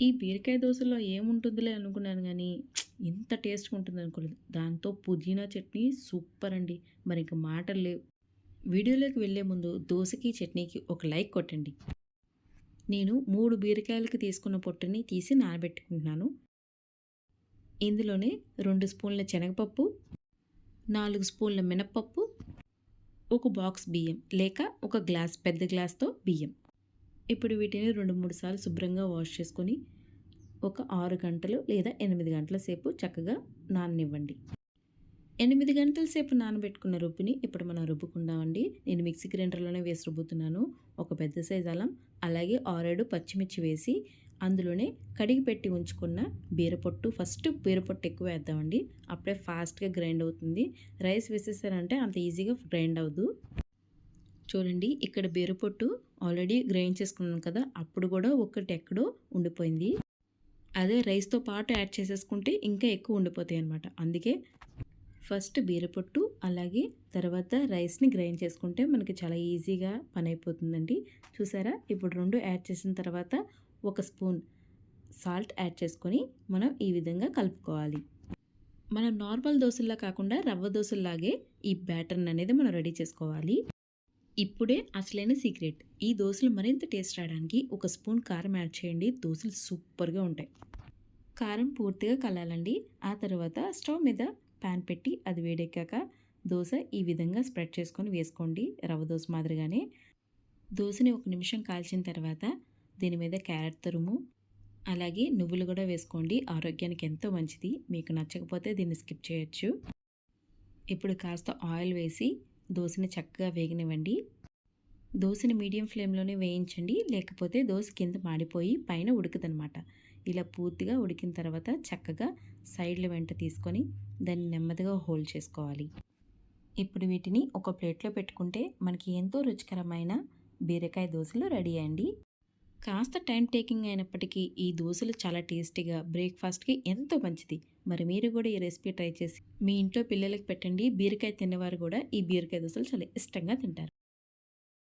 ఈ బీరకాయ దోశలో ఏముంటుందిలే అనుకున్నాను కానీ ఇంత టేస్ట్గా ఉంటుంది అనుకోలేదు. దాంతో పుదీనా చట్నీ సూపర్ అండి. మరి ఇంక మాటలు లేవు. వీడియోలోకి వెళ్ళే ముందు దోశకి చట్నీకి ఒక లైక్ కొట్టండి. నేను మూడు బీరకాయలకి తీసుకున్న పొట్టుని తీసి నానబెట్టుకుంటున్నాను. ఇందులోనే రెండు స్పూన్ల శనగపప్పు నాలుగు స్పూన్ల మినప్పప్పు ఒక బాక్స్ బియ్యం లేక ఒక గ్లాస్ పెద్ద గ్లాస్తో బియ్యం. ఇప్పుడు వీటిని రెండు మూడు సార్లు శుభ్రంగా వాష్ చేసుకొని ఒక ఆరు గంటలు లేదా ఎనిమిది గంటల సేపు చక్కగా నాననివ్వండి. ఎనిమిది గంటల సేపు నానబెట్టుకున్న రుబ్బుని ఇప్పుడు మనం రుబ్బుకుందామండి నేను మిక్సీ గ్రైండర్లోనే వేసి రుబ్బుతున్నాను. ఒక పెద్ద సైజ్ అల్లం అలాగే ఆరేడు పచ్చిమిర్చి వేసి అందులోనే కడిగి పెట్టి ఉంచుకున్న బీరపొట్టు ఫస్ట్ బీరపొట్టు ఎక్కువ వేద్దామండి అప్పుడే ఫాస్ట్గా గ్రైండ్ అవుతుంది. రైస్ వేసేసారంటే అంత ఈజీగా గ్రైండ్ అవ్వదు. చూడండి ఇక్కడ బీరపొట్టు ఆల్రెడీ గ్రైండ్ చేసుకున్నాను కదా అప్పుడు కూడా ఒకటి ఎక్కడో ఉండిపోయింది. అదే రైస్తో పాటు యాడ్ చేసేసుకుంటే ఇంకా ఎక్కువ ఉండిపోతాయి అనమాట అందుకే ఫస్ట్ బీరపొట్టు అలాగే తర్వాత రైస్ని గ్రైండ్ చేసుకుంటే మనకి చాలా ఈజీగా పని అయిపోతుందండి. చూసారా? ఇప్పుడు రెండు యాడ్ చేసిన తర్వాత ఒక స్పూన్ సాల్ట్ యాడ్ చేసుకొని మనం ఈ విధంగా కలుపుకోవాలి. మనం నార్మల్ దోశల్లా కాకుండా రవ్వ దోశల్లాగే ఈ బ్యాటర్ని అనేది మనం రెడీ చేసుకోవాలి. ఇప్పుడే అసలైన సీక్రెట్. ఈ దోశలు మరింత టేస్ట్ రావడానికి ఒక స్పూన్ కారం యాడ్ చేయండి. దోశలు సూపర్గా ఉంటాయి. కారం పూర్తిగా కలాలండి. ఆ తర్వాత స్టవ్ మీద ప్యాన్ పెట్టి అది వేడెక్కాక దోశ ఈ విధంగా స్ప్రెడ్ చేసుకొని వేసుకోండి. రవ్వ దోశ మాదిరిగానే. దోశని ఒక నిమిషం కాల్చిన తర్వాత దీని మీద క్యారెట్ తురుము అలాగే నువ్వులు కూడా వేసుకోండి. ఆరోగ్యానికి ఎంతో మంచిది. మీకు నచ్చకపోతే దీన్ని స్కిప్ చేయొచ్చు. ఇప్పుడు కాస్త ఆయిల్ వేసి దోశని చక్కగా వేగనివ్వండి. దోశని మీడియం ఫ్లేమ్లోనే వేయించండి. లేకపోతే దోశ కింద మాడిపోయి పైన ఉడుకుదనమాట ఇలా పూర్తిగా ఉడికిన తర్వాత చక్కగా సైడ్ల వెంట తీసుకొని దాన్ని నెమ్మదిగా హోల్డ్ చేసుకోవాలి. ఇప్పుడు వీటిని ఒక ప్లేట్లో పెట్టుకుంటే మనకి ఎంతో రుచికరమైన బీరకాయ దోశలు రెడీ అయ్యండి కాస్త టైం టేకింగ్ అయినప్పటికీ ఈ దోశలు చాలా టేస్టీగా బ్రేక్ఫాస్ట్కి ఎంతో మంచిది. మరి మీరు కూడా ఈ రెసిపీ ట్రై చేసి మీ ఇంట్లో పిల్లలకి పెట్టండి. బీరకాయ తినేవారు కూడా ఈ బీరకాయ దోశలు చాలా ఇష్టంగా తింటారు.